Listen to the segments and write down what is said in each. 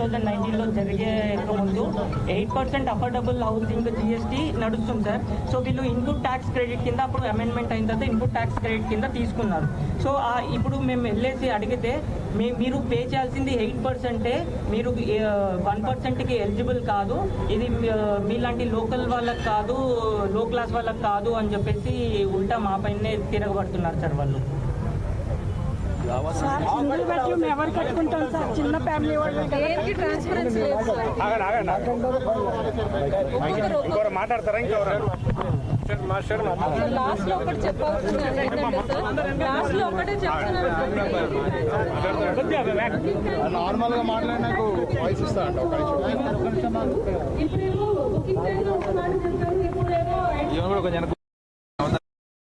Thousand నైన్టీన్లో జరిగే ముందు eight percent affordable housing GST నడుస్తుంది సార్. సో వీళ్ళు ఇన్పుట్ ట్యాక్స్ క్రెడిట్ కింద అప్పుడు అమెండ్మెంట్ అయిన తర్వాత ఇన్పుట్ ట్యాక్స్ క్రెడిట్ కింద తీసుకున్నారు. సో ఇప్పుడు మేము వెళ్ళేసి అడిగితే మీ మీరు పే చేయాల్సింది ఎయిట్ పర్సెంటే మీరు వన్ పర్సెంట్కి ఎలిజిబుల్ కాదు. ఇది మీలాంటి లోకల్ వాళ్ళకి కాదు లో క్లాస్ వాళ్ళకి కాదు అని చెప్పేసి ఉల్టా మా పైనే తిరగబడుతున్నారు సార్ వాళ్ళు. బెడ్రూమ్ ఎవరు కట్టుకుంటాం సార్ చిన్న ఫ్యామిలీ వాళ్ళు మాట్లాడతారా ఇంకెవరు లాస్ట్లో ఒకటి లాస్ట్ ఒకటే నార్మల్గా మాట్లాడినాక వాయిస్ ఇస్తా అంట బుకింగ్ ప్రైస్ ఉంటున్నాను చెప్పారు ఇప్పుడేమో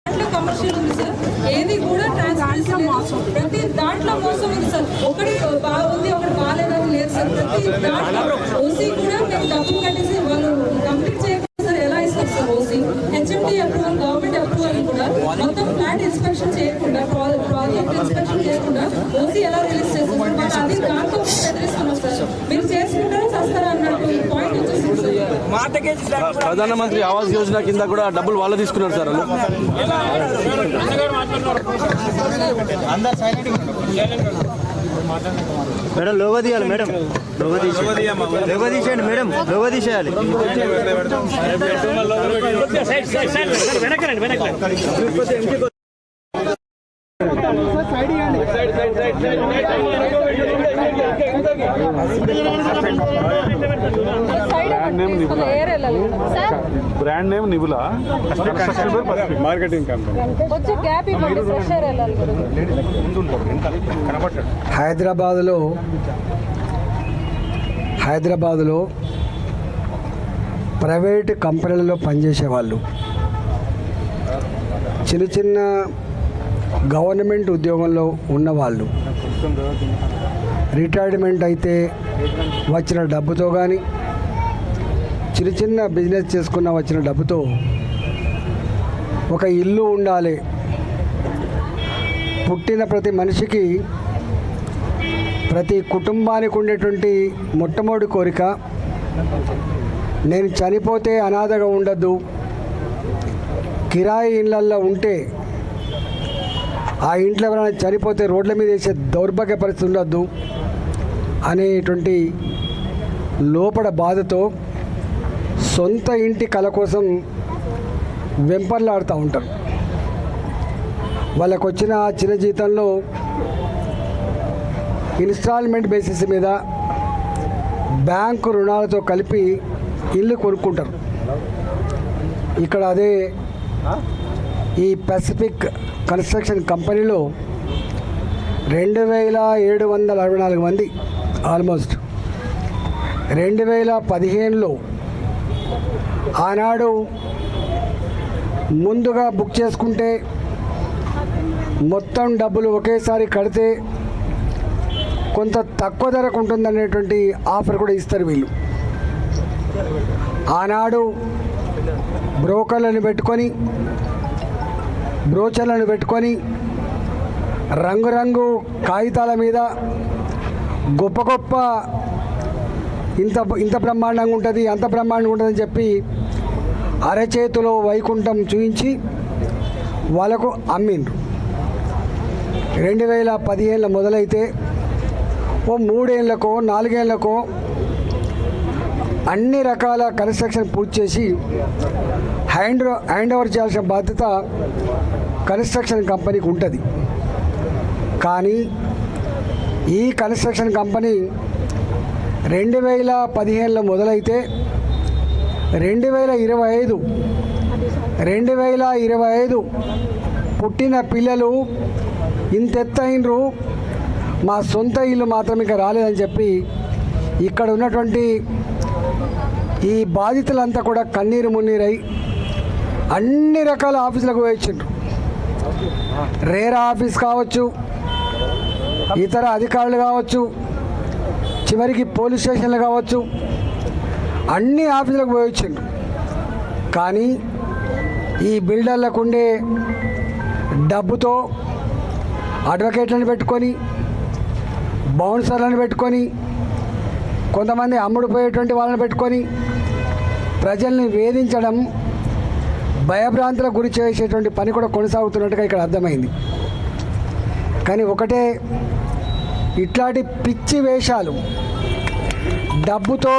దాంట్లో కమర్షియల్ ఉంది సార్ ఏది కూడా ట్రాన్స్పరెన్సీ లేదు ప్రతి దాంట్లో మోసం ఉంది సార్ ఒకటి బాగుంది ఒకటి బాగాలేదని లేదు సార్ ప్రతి దాంట్లో ఓసీ కూడా మేము డబ్బులు కట్టేసి వాళ్ళు కంప్లీట్ చేయకుండా సార్ ఎలా ఇస్తారు sir OC HMD approval government approval కూడా మొత్తం ఫ్లాట్ ఇన్స్పెక్షన్ చేయకుండా ప్రాజెక్ట్ ఇన్స్పెక్షన్ చేయకుండా ఓసీ ఎలా రిలీజ్ చేస్తారు సార్ మాకు అది దాంతో బెదిరిస్తున్నాం సార్ మీరు చేసుకుంటారా చేస్తారా అన్నట్టు పాయింట్ వచ్చేసింది సార్ ప్రధానమంత్రి ఆవాస్ యోజన కింద కూడా డబ్బులు వాళ్ళు తీసుకున్నారు సార్ మేడం లోగో తీయాలి మేడం. లోగో తీసి లోగో తీసేయండి మేడం. లోగో తీసేయాలి. Brand name brand name nebula marketing company హైదరాబాదులో హైదరాబాదులో ప్రైవేట్ కంపెనీలలో పనిచేసే వాళ్ళు చిన్న చిన్న గవర్నమెంట్ ఉద్యోగంలో ఉన్నవాళ్ళు. రిటైర్మెంట్ అయితే వచ్చిన డబ్బుతో కానీ చిన్న చిన్న బిజినెస్ చేసుకున్న వచ్చిన డబ్బుతో ఒక ఇల్లు ఉండాలి. పుట్టిన ప్రతి మనిషికి ప్రతి కుటుంబానికి ఉండేటువంటి మొట్టమొదటి కోరిక నేను చనిపోతే అనాథగా ఉండద్దు. కిరాయి ఇళ్ళల్లో ఉంటే ఆ ఇంట్లో ఎవరైనా చనిపోతే రోడ్ల మీద వేసే దౌర్భాగ్య పరిస్థితి ఉండద్దు అనేటువంటి లోపల బాధతో సొంత ఇంటి కళ కోసం వెంపర్లాడుతూ ఉంటారు వాళ్ళకు వచ్చిన చిన్న జీతంలో ఇన్స్టాల్మెంట్ బేసిస్ మీద బ్యాంకు రుణాలతో కలిపి ఇల్లు కొనుక్కుంటారు. ఇక్కడ అదే ఈ పెసిఫిక్ కన్స్ట్రక్షన్ కంపెనీలో రెండు వేల ఏడు వందల అరవై నాలుగు మంది ఆల్మోస్ట్ రెండు వేల పదిహేనులో ఆనాడు ముందుగా బుక్ చేసుకుంటే మొత్తం డబ్బులు ఒకేసారి కడితే కొంత తక్కువ ధరకు ఉంటుందనేటువంటి ఆఫర్ కూడా ఇస్తారు వీళ్ళు. ఆనాడు బ్రోకర్లను పెట్టుకొని బ్రోచర్లను పెట్టుకొని రంగురంగు కాగితాల మీద గొప్ప గొప్ప ఇంత ఇంత బ్రహ్మాండంగా ఉంటుంది అంత బ్రహ్మాండంగా ఉంటుందని చెప్పి అరచేతిలో వైకుంఠం చూపించి వాళ్ళకు అమ్మిండ్రు. రెండు వేల పదిహేళ్ళ మొదలైతే ఓ మూడేళ్ళకో నాలుగేళ్ళకో అన్ని రకాల కన్స్ట్రక్షన్ పూర్తి చేసి హ్యాండ్ హ్యాండ్ ఓవర్ చేయాల్సిన బాధ్యత కన్స్ట్రక్షన్ కంపెనీకి ఉంటుంది. కానీ ఈ కన్స్ట్రక్షన్ కంపెనీ రెండు వేల పదిహేనులో మొదలైతే రెండు వేల ఇరవై ఐదు. రెండు వేల ఇరవై ఐదు పుట్టిన పిల్లలు ఇంతెత్తయినరు. మా సొంత ఇల్లు మాత్రం ఇంకా రాలేదని చెప్పి ఇక్కడ ఉన్నటువంటి ఈ బాధితులంతా కూడా కన్నీరు మున్నీరై అన్ని రకాల ఆఫీసులకు వేయించిండ్రు రేరా ఆఫీస్ కావచ్చు ఇతర అధికారులు కావచ్చు చివరికి పోలీస్ స్టేషన్లు కావచ్చు అన్ని ఆఫీసులకు పోయించిండ్రు కానీ ఈ బిల్డర్లకు ఉండే డబ్బుతో అడ్వకేట్లను పెట్టుకొని బౌన్సర్లను పెట్టుకొని కొంతమంది అమ్ముడుపోయేటువంటి వాళ్ళని పెట్టుకొని ప్రజల్ని వేధించడం భయభ్రాంతులకు గురి చేసేటువంటి పని కూడా కొనసాగుతున్నట్టుగా ఇక్కడ అర్థమైంది. కానీ ఒకటే ఇట్లాంటి పిచ్చి వేషాలు డబ్బుతో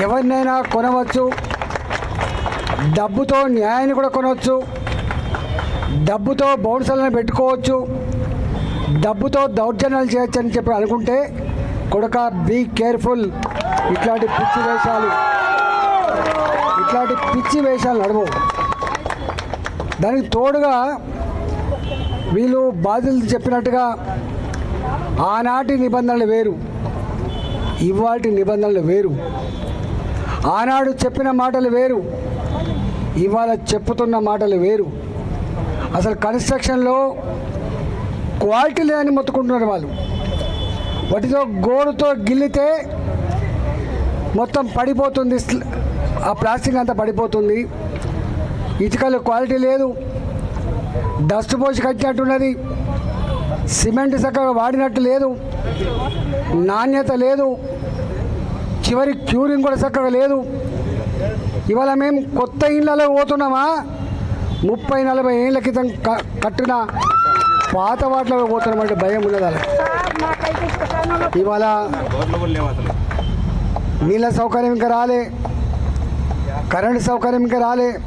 ఎవరినైనా కొనవచ్చు. డబ్బుతో న్యాయాన్ని కూడా కొనవచ్చు. డబ్బుతో బౌన్సర్లను పెట్టుకోవచ్చు. డబ్బుతో దౌర్జన్యాలు చేయొచ్చు అని చెప్పి అనుకుంటే కొడక బీ కేర్ఫుల్. ఇట్లాంటి పిచ్చి వేషాలు ఇట్లాంటి పిచ్చి వేషాలు నడవు దానికి తోడుగా వీళ్ళు బాధితులు చెప్పినట్టుగా ఆనాటి నిబంధనలు వేరు ఇవాటి నిబంధనలు వేరు. ఆనాడు చెప్పిన మాటలు వేరు. ఇవాళ చెప్పుతున్న మాటలు వేరు. అసలు కన్స్ట్రక్షన్లో క్వాలిటీ లేదని మొత్తుకుంటున్నారు వాళ్ళు. వాటితో గోడుతో గిల్లితే మొత్తం పడిపోతుంది. ఆ ప్లాస్టిక్ అంతా పడిపోతుంది. ఇటుకలు క్వాలిటీ లేదు. డస్ట్ పోసి కట్టినట్టున్నది. సిమెంట్ చక్కగా వాడినట్టు లేదు. నాణ్యత లేదు. చివరి క్యూరింగ్ కూడా చక్కగా లేదు. ఇవాళ మేము కొత్త ఇళ్ళలో పోతున్నామా? ముప్పై నలభై ఏళ్ళ క్రితం క- కట్టిన పాత వాటిలో పోతున్నామంటే భయం ఉన్నది అలా ఇవాళ నీళ్ళ సౌకర్యం ఇంకా రాలే. కరెంట్ సౌకర్యం ఇంకా రాలే.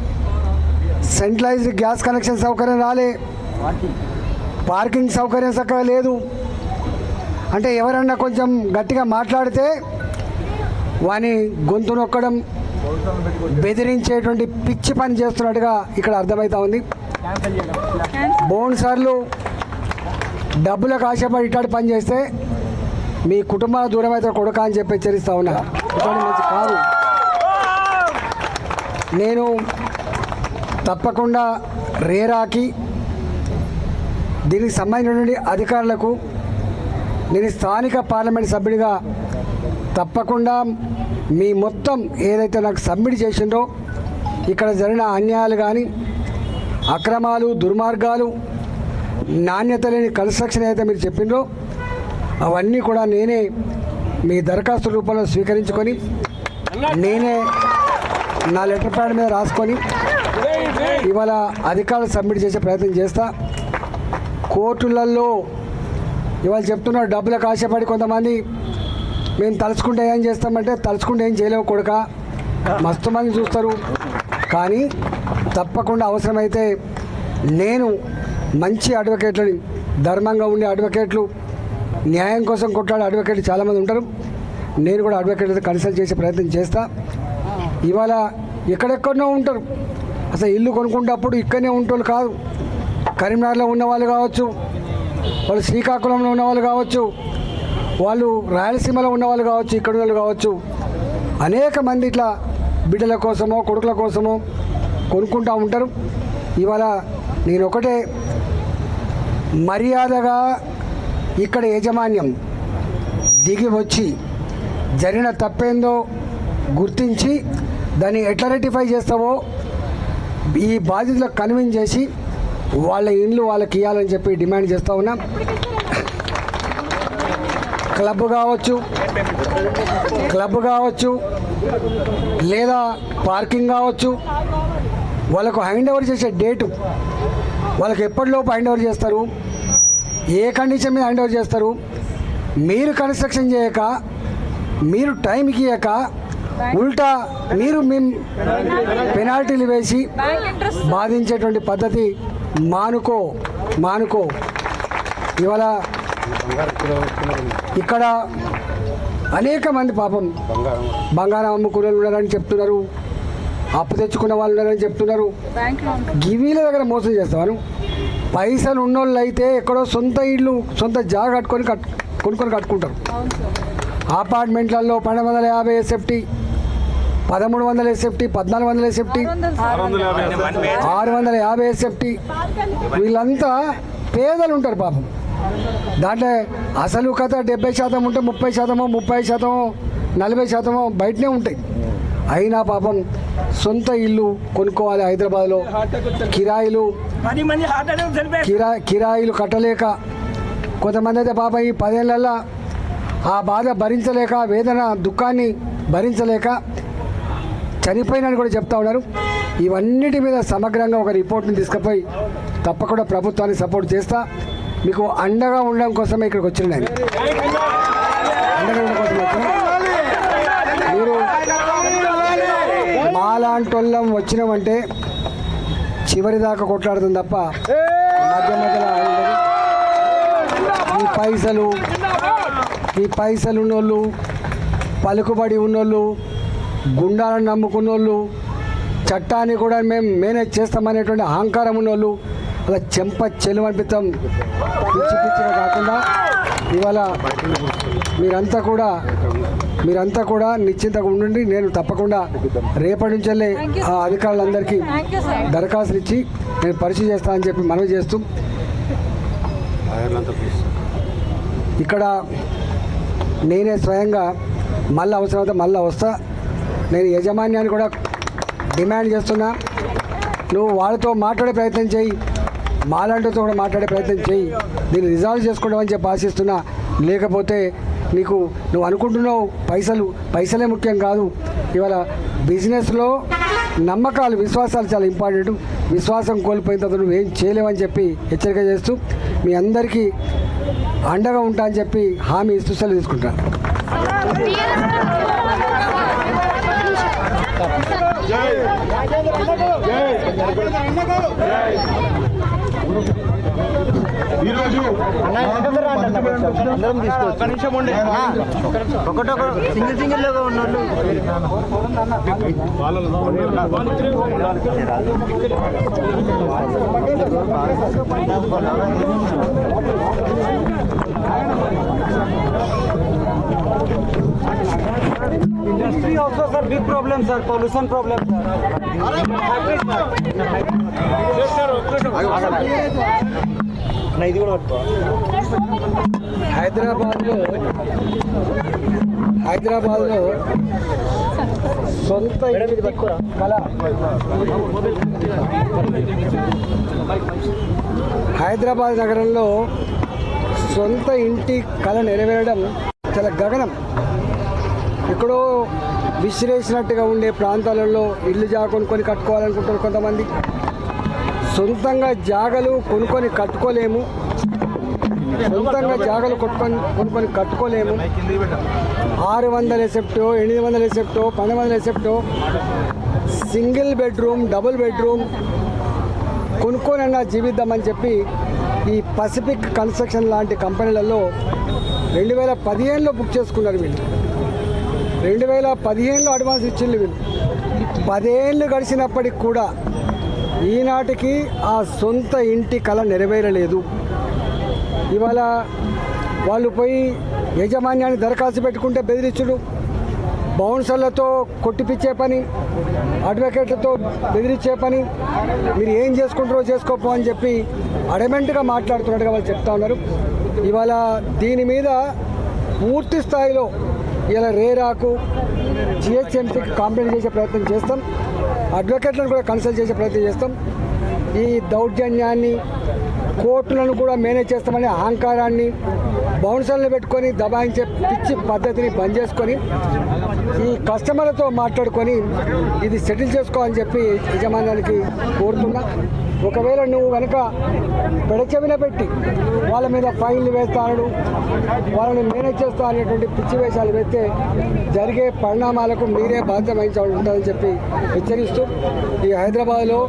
సెంట్రలైజ్డ్ గ్యాస్ కనెక్షన్ సౌకర్యం రాలే. పార్కింగ్ సౌకర్యం చక్కగా లేదు. అంటే ఎవరన్నా కొంచెం గట్టిగా మాట్లాడితే వాని గొంతు నొక్కడం బెదిరించేటువంటి పిచ్చి పని చేస్తున్నట్టుగా ఇక్కడ అర్థమవుతా ఉంది. బౌన్సర్లు డబ్బులకు ఆశపడి ఇట్లాంటి పని చేస్తే మీ కుటుంబాల దూరం అయితే కొడుక అని చెప్పి హెచ్చరిస్తా ఉన్నా. మంచి కాదు. నేను తప్పకుండా రేరాకి దీనికి సంబంధించినటువంటి అధికారులకు నేను స్థానిక పార్లమెంట్ సభ్యుడిగా తప్పకుండా మీ మొత్తం ఏదైతే నాకు సబ్మిట్ చేసిండ్రో ఇక్కడ జరిగిన అన్యాయాలు కానీ అక్రమాలు దుర్మార్గాలు నాణ్యత లేని కన్స్ట్రక్షన్ ఏదైతే మీరు చెప్పిండ్రో అవన్నీ కూడా నేనే మీ దరఖాస్తు రూపంలో స్వీకరించుకొని నేనే నా లెటర్ ప్యాడ్ మీద రాసుకొని ఇవాళ అధికారులు సబ్మిట్ చేసే ప్రయత్నం చేస్తా. కోర్టులలో ఇవాళ చెప్తున్నారు డబ్బులకు ఆశపడి కొంతమంది మేము తలుచుకుంటే ఏం చేస్తామంటే తలుచుకుంటే ఏం చేయలేవు కొడుక. మస్తు మంది చూస్తారు. కానీ తప్పకుండా అవసరమైతే నేను మంచి అడ్వకేట్లని ధర్మంగా ఉండే అడ్వకేట్లు న్యాయం కోసం కొట్లాడే అడ్వకేట్లు చాలామంది ఉంటారు. నేను కూడా అడ్వకేట్లతో కన్సల్ట్ చేసే ప్రయత్నం చేస్తా. ఇవాళ ఎక్కడెక్కడో ఉంటారు. అసలు ఇల్లు కొనుక్కునేటప్పుడు ఇక్కడనే ఉంటోళ్ళు కాదు. కరీంనగర్లో ఉన్న వాళ్ళు కావచ్చు వాళ్ళు శ్రీకాకుళంలో ఉన్న వాళ్ళు కావచ్చు వాళ్ళు రాయలసీమలో ఉన్న వాళ్ళు కావచ్చు ఇక్కడ వాళ్ళు కావచ్చు అనేక మంది ఇట్లా బిడ్డల కోసమో కొడుకుల కోసమో కొనుక్కుంటూ ఉంటారు. ఇవాళ నేను ఒకటే మర్యాదగా ఇక్కడ యాజమాన్యం దిగి వచ్చి జరిగిన తప్పేందో గుర్తించి దాన్ని ఎట్లా రెటిఫై చేస్తావో ఈ బాధితులకు కన్విన్స్ చేసి వాళ్ళ ఇండ్లు వాళ్ళకి ఇవ్వాలని చెప్పి డిమాండ్ చేస్తూ ఉన్నాం. క్లబ్ కావచ్చు క్లబ్ కావచ్చు లేదా పార్కింగ్ కావచ్చు వాళ్ళకు హ్యాండ్ ఓవర్ చేసే డేటు వాళ్ళకి ఎప్పటిలోపు హ్యాండ్ ఓవర్ చేస్తారు ఏ కండిషన్ మీద హ్యాండ్ ఓవర్ చేస్తారు మీరు కన్స్ట్రక్షన్ చేయక మీరు టైంకి ఇవ్వక ఉల్టా మీరు మేము పెనాల్టీలు వేసి బాధించేటువంటి పద్ధతి మానుకో మానుకో. ఇవాళ ఇక్కడ అనేక మంది పాపం బంగారం అమ్ముకునే ఉన్నారని చెప్తున్నారు. అప్పు తెచ్చుకున్న వాళ్ళు ఉన్నారని చెప్తున్నారు. గివీల దగ్గర మోసం చేస్తాను. పైసలు ఉన్నోళ్ళు అయితే ఎక్కడో సొంత ఇల్లు సొంత జాగా కట్టుకొని కట్ కొనుక్కొని కట్టుకుంటారు. అపార్ట్మెంట్లలో పన్నెండు వందల యాభై ఎస్ఎఫ్టీ పదమూడు వందల ఎస్ఎఫ్టీ పద్నాలుగు వందల ఎస్ఎఫ్టీ ఆరు వందలు ఆరు వందల యాభై ఎస్ఎఫ్టీ వీళ్ళంతా పేదలు ఉంటారు పాపం. దాంట్లో అసలు కథ డెబ్బై శాతం ఉంటే ముప్పై శాతమో ముప్పై శాతమో నలభై శాతమో బయటనే ఉంటాయి. అయినా పాపం సొంత ఇల్లు కొనుక్కోవాలి హైదరాబాద్లో. కిరాయిలు కిరా కిరాయిలు కట్టలేక కొంతమంది అయితే పాపం ఈ పదేళ్ళల్లో ఆ బాధ భరించలేక వేదన దుఃఖాన్ని భరించలేక చనిపోయినని కూడా చెప్తా ఉన్నారు. ఇవన్నిటి మీద సమగ్రంగా ఒక రిపోర్ట్ని తీసుకుపోయి తప్పకుండా ప్రభుత్వానికి సపోర్ట్ చేస్తా. మీకు అండగా ఉండడం కోసమే ఇక్కడికి వచ్చిన నేను. అండగా ఉండడం కోసం మీరు మాలాంటోళ్ళం వచ్చినామంటే చివరి దాకా కొట్లాడుతుంది తప్ప మధ్య మధ్యలో ఈ పైసలు ఈ పైసలు ఉన్నోళ్ళు పలుకుబడి ఉన్నోళ్ళు గుండాలను నమ్ముకున్నోళ్ళు చట్టాన్ని కూడా మేము మేనేజ్ చేస్తామనేటువంటి అహంకారం ఉన్నోళ్ళు అలా చెంప చెలువు అనిపిస్తాం పిచ్చి పిచ్చిగా కాకుండా ఇవాళ మీరంతా కూడా మీరంతా కూడా నిశ్చింతగా ఉండండి. నేను తప్పకుండా రేపటి నుంచి వెళ్ళి ఆ అధికారులందరికీ దరఖాస్తులు ఇచ్చి నేను పరిచయం చేస్తానని చెప్పి మనవి చేస్తూ ఇక్కడ నేనే స్వయంగా మళ్ళీ అవసరమైతే మళ్ళీ వస్తా. నేను యజమాన్యాన్ని కూడా డిమాండ్ చేస్తున్నా. నువ్వు వాళ్ళతో మాట్లాడే ప్రయత్నం చేయి. మాలాంటితో కూడా మాట్లాడే ప్రయత్నం చేయి దీన్ని రిజాల్వ్ చేసుకుంటామని చెప్పి ఆశిస్తున్నా లేకపోతే నీకు నువ్వు అనుకుంటున్నావు పైసలు పైసలే ముఖ్యం కాదు ఇవాళ బిజినెస్లో నమ్మకాలు విశ్వాసాలు చాలా ఇంపార్టెంట్ విశ్వాసం కోల్పోయిన తర్వాత నువ్వు ఏం చేయలేవని చెప్పి హెచ్చరిక చేస్తూ మీ అందరికీ అండగా ఉంటా అని చెప్పి హామీ ఇస్తూ సెలవు తీసుకుంటాను జై జై తీసుకోవచ్చు. ఒకటొక సింగిల్ సింగిల్ లోగా ఉన్నోళ్ళు. Industry also sir big problem sir pollution problem ఇది కూడా పట్టుకో. హైదరాబాద్లో హైదరాబాద్లో సొంత హైదరాబాద్ నగరంలో సొంత ఇంటి కళ నెరవేరడం చాలా గగనం. ఎక్కడో విసిరేసినట్టుగా ఉండే ప్రాంతాలలో ఇల్లు జా కొనుక్కొని కట్టుకోవాలనుకుంటారు కొంతమంది సొంతంగా జాగలు కొనుక్కొని కట్టుకోలేము. సొంతంగా జాగలు కొట్టుకొని కొనుక్కొని కట్టుకోలేము. ఆరు వందల ఎసెప్టో ఎనిమిది వందల ఎసెప్టో పన్నెండు వందల ఎసెప్టో సింగిల్ బెడ్రూమ్ డబుల్ బెడ్రూమ్ కొనుక్కోనన్నా జీవిద్దామని చెప్పి ఈ పసిఫిక్ కన్స్ట్రక్షన్ లాంటి కంపెనీలలో రెండు వేల పదిహేనులో బుక్ చేసుకున్నారు వీళ్ళు. రెండు వేల పదిహేనులో అడ్వాన్స్ ఇచ్చిండ్రు వీళ్ళు. పదేళ్ళు గడిచినప్పటికి కూడా ఈనాటికి ఆ సొంత ఇంటి కళ నెరవేరలేదు. ఇవాళ వాళ్ళు పోయి యజమాన్యాన్ని దరఖాస్తు పెట్టుకుంటే బెదిరించుడు బౌన్సర్లతో కొట్టిపిచ్చే పని అడ్వకేట్లతో బెదిరించే పని మీరు ఏం చేసుకుంటారో చేసుకోపో అని చెప్పి అడమెంట్గా మాట్లాడుతున్నట్టుగా వాళ్ళు చెప్తా ఉన్నారు. ఇవాళ దీని మీద పూర్తి స్థాయిలో ఇలా రేరాకు జిహెచ్ఎంసీకి కాంప్లైంట్ చేసే ప్రయత్నం చేస్తాం. అడ్వకేట్లను కూడా కన్సల్ట్ చేసే ప్రయత్నం చేస్తాం. ఈ దౌర్జన్యాన్ని కోర్టులను కూడా మేనేజ్ చేస్తామనే అహంకారాన్ని బౌన్సర్లు పెట్టుకొని దబాయించే పిచ్చి పద్ధతిని బంద్ చేసుకొని ఈ కస్టమర్లతో మాట్లాడుకొని ఇది సెటిల్ చేసుకోవాలని చెప్పి యజమానానికి కోరుతున్నా. ఒకవేళ నువ్వు కనుక పెడచెవిన పెట్టి వాళ్ళ మీద ఫైన్లు వేస్తాను వాళ్ళని మేనేజ్ చేస్తా అనేటువంటి పిచ్చి వేషాలు వేస్తే జరిగే పరిణామాలకు మీరే బాధ్యత వహించాల్సి ఉంటుందని చెప్పి హెచ్చరిస్తూ ఈ హైదరాబాద్లో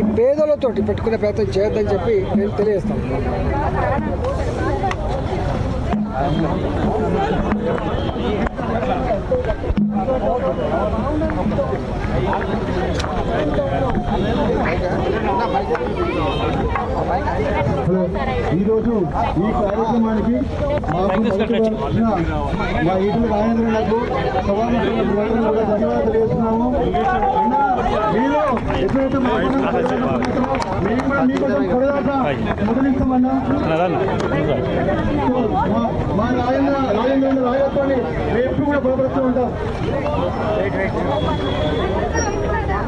ఈ పేదలతోటి పెట్టుకునే ప్రయత్నం చేయొద్దని చెప్పి నేను తెలియజేస్తాను. ఈరోజు ఈ కార్యక్రమానికి మా ఈటల రాజేంద్రులకు సభాముఖులకు కూడా ధన్యవాదాలు తెలియజేస్తున్నాము మీరు ఎప్పుడైతే మేము కూడా మీకోసం కొడదాకా మొదలిస్తామన్నా మా రాజేంద్ర రాజేంద్ర రాజత్వాన్ని మేము ఎప్పుడు కూడా బలపరుస్తూ ఉంటాం.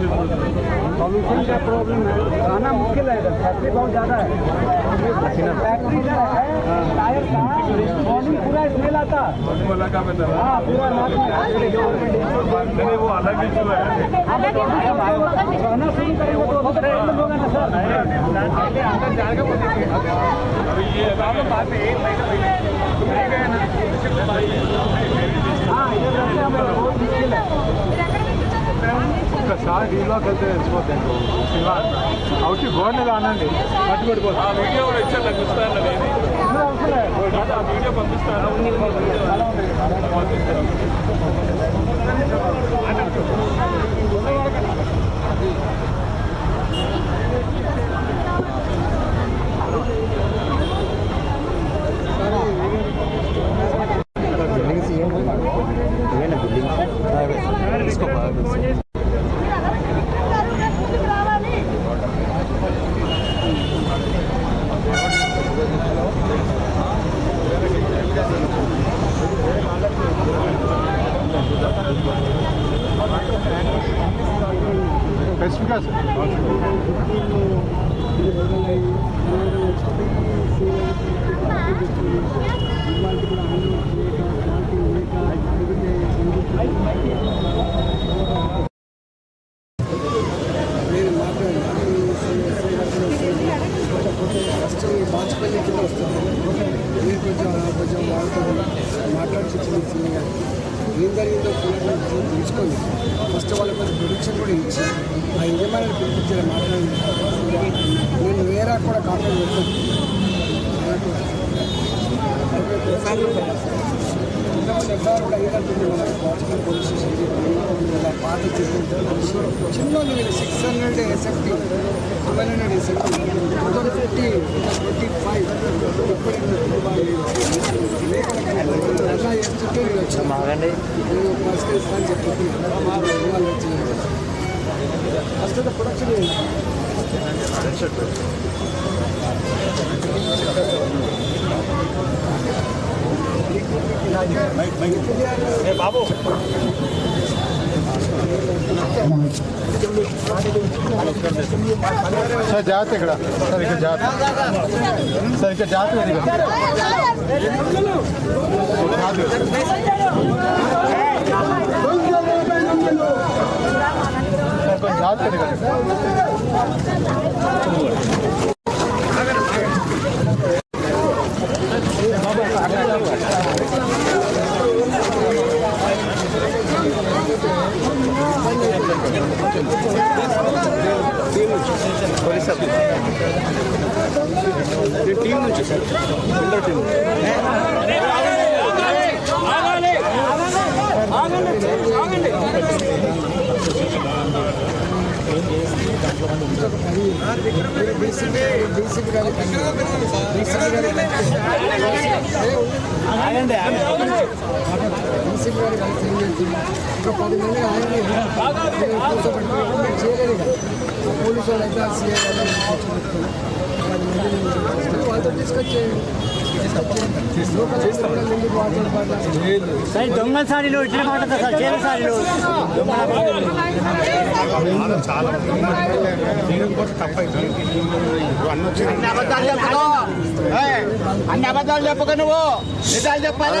पॉल्यूशन का प्रॉब्लम है। खाना मुश्किल है। फैक्ट्री बहुत ज़्यादा है। फैक्ट्री जो है, टायर का मॉर्निंग पूरा स्मेल आता हाँ पूरा नाक में वो अलग ही शुरू करेंगे तो सर। हाँ इधर रहते हैं बहुत मुश्किल है। ఒకసారి డీప్లోకి వెళ్తే తెలిసిపోతాయి అవుట్ గోడ రానండి. పట్టుబడిపోతుంది ఆ వీడియో కూడా ఇచ్చాను నాకు ఇస్తాను నేను ఆ వీడియో పంపిస్తాను నేను మాట్లాడాను ఫస్ట్ బాచుపల్లి కింద వస్తుంది మీరు కొంచెం కొంచెం వాళ్ళతో మాట్లాడి చిన్న చిన్నగా ఏం జరిగిందో పూర్తిగా తెలుసుకొని ఫస్ట్ వాళ్ళకి కొంచెం ప్రొడిక్షన్ కూడా ఇచ్చి ఆ యజమాని పిలిపించారు మాట్లాడి నేను వేరే కూడా కాంటాక్ట్ ఇంతకుముందు ఎఫ్ఐఆర్ కూడా అయ్యేటట్టుంది మన బాచుపల్లి పోలీస్ స్టేషన్ పాత చెప్పి చిన్న మీరు six hundred SFT twelve hundred SFT two fifty twenty five అలా చేస్తుంటే నేను వచ్చాను నేను ఫస్ట్ ఇస్తాను చెప్పి ఫస్ట్ ప్రొడక్షన్ సార్ జాగ్రత్త ఇక్కడ సార్ ఇక్కడ జాగ్రత్త సార్ ఇక్కడ జాగ్రత్త ఇది ఇక్కడ. జాగ్రత్త. సార్ కొంచెం జాగ్రత్త ఇక్కడ. డీసీపీ డీసీపీ గారికి డీసీపీ గారికి డీసీపీ గారు కలిసి ఏం చేస్తుంది ఇంకా పది మంది ఆయన్ని కూర్చోబెట్టుకుని చేయలేదు ఇక పోలీసు వాళ్ళు అయితే సీఏ గారు కూర్చోబెట్టుకుని పది మంది వాళ్ళతో డిస్కస్ చేయండి లోకల్ అయితే కూడా ముందుకు వాళ్ళతో పాటు సార్ దొంగల సారీలు ఇట్లా మాట్లాడతారు సార్ చేల సారీలు అన్ని అబద్ధాలు చెప్పక నువ్వు. నిజాలు చెప్పాలి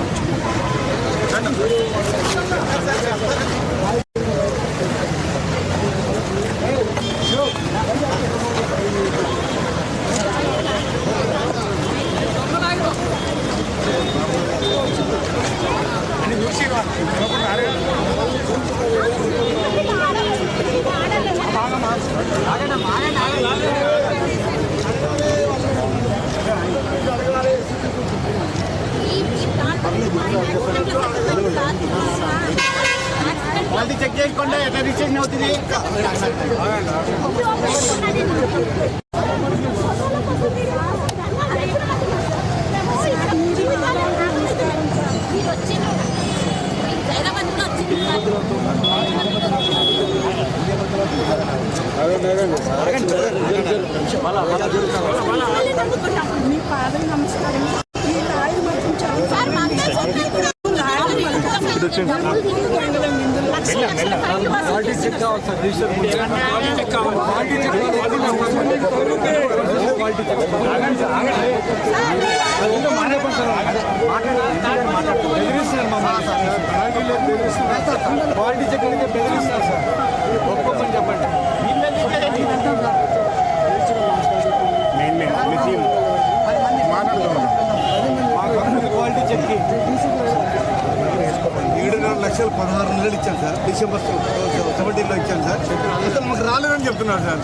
మీ పాదం నమస్కారం. ఈ రాయి మర్చించారు క్వాలిటీ చెక్ అయితే బెదిరిస్తారు సార్. ఒక్కొక్కరు చెప్పండి క్వాలిటీ చెక్ ఏడున్నర లక్షలు పదహారు నెలలు ఇచ్చాను సార్. డిసెంబర్ సెవెంటీన్లో ఇచ్చాను సార్. అసలు మాకు రాలేదని చెప్తున్నారు సార్.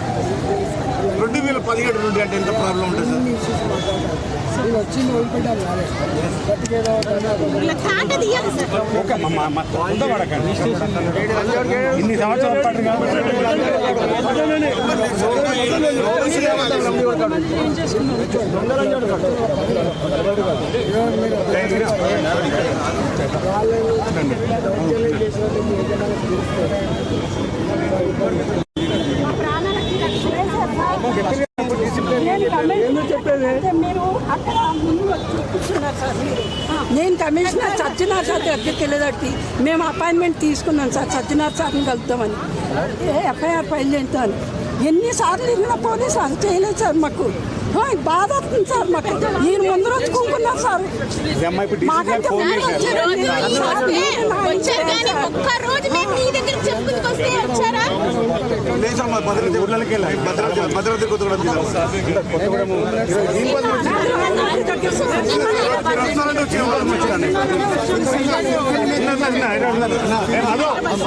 రెండు వేల పదిహేడు నుండి అంటే ఎంత ప్రాబ్లం ఉంటుంది సార్. ఇన్ని సంవత్సరాల నేను కమిషనర్ సత్యనాథ్ సార్ దగ్గర తెలియదట్టి దగ్గరికి మేము అపాయింట్మెంట్ తీసుకున్నాం సార్ సత్యనాథ్ సార్ని కలుద్దామని. ఎఫ్ఐఆర్ ఫైల్ చేస్తామని ఎన్నిసార్లు వెళ్ళిన పోలీసు అది చేయలేదు సార్ మాకు. బాధ వస్తుంది సార్ మాకు. ఈయన ముందు రోజు కూకున్నారు సార్.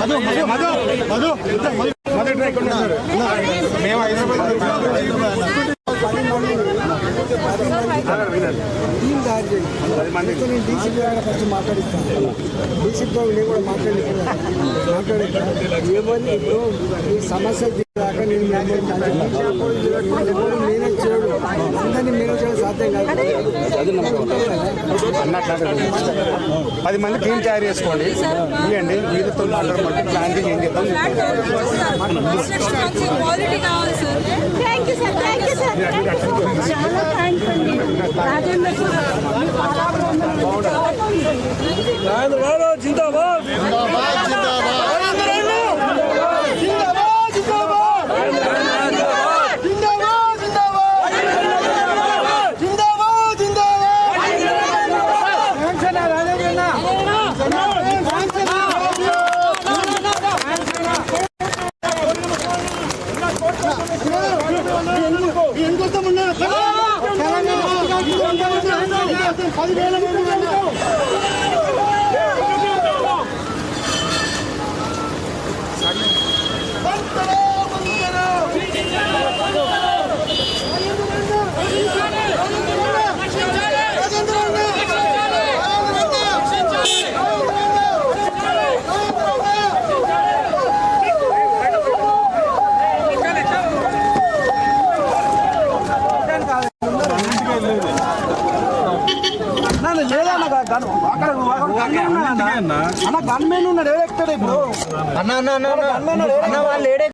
మధు, మధు, మధు. మేము హైదరాబాద్ టీం తయారు అందుకే నేను డీసీపీ గారు మాట్లాడిస్తాను నేను కూడా మాట్లాడి మాట్లాడిస్తాను ఎవరిని ఇప్పుడు ఈ సమస్య తీరాక నేను ఎవరు మేనేజ్ చేయడు అందరినీ మేనేజ్ చేయడం సాధ్యం కాదు పది మంది టీం తయారు చేసుకోండి ఇవ్వండి మీరుతో మాట్లాడమంటే ప్లాన్ ఏం చేద్దాం క్వాలిటీ కావాలి sir you sir thank you sir చాలా థ్యాంక్స్ మీ పాదాభివందనాలు. చాలా బాగుంది. అన్న అన్న అన్న అన్న వాళ్ళు ఏడే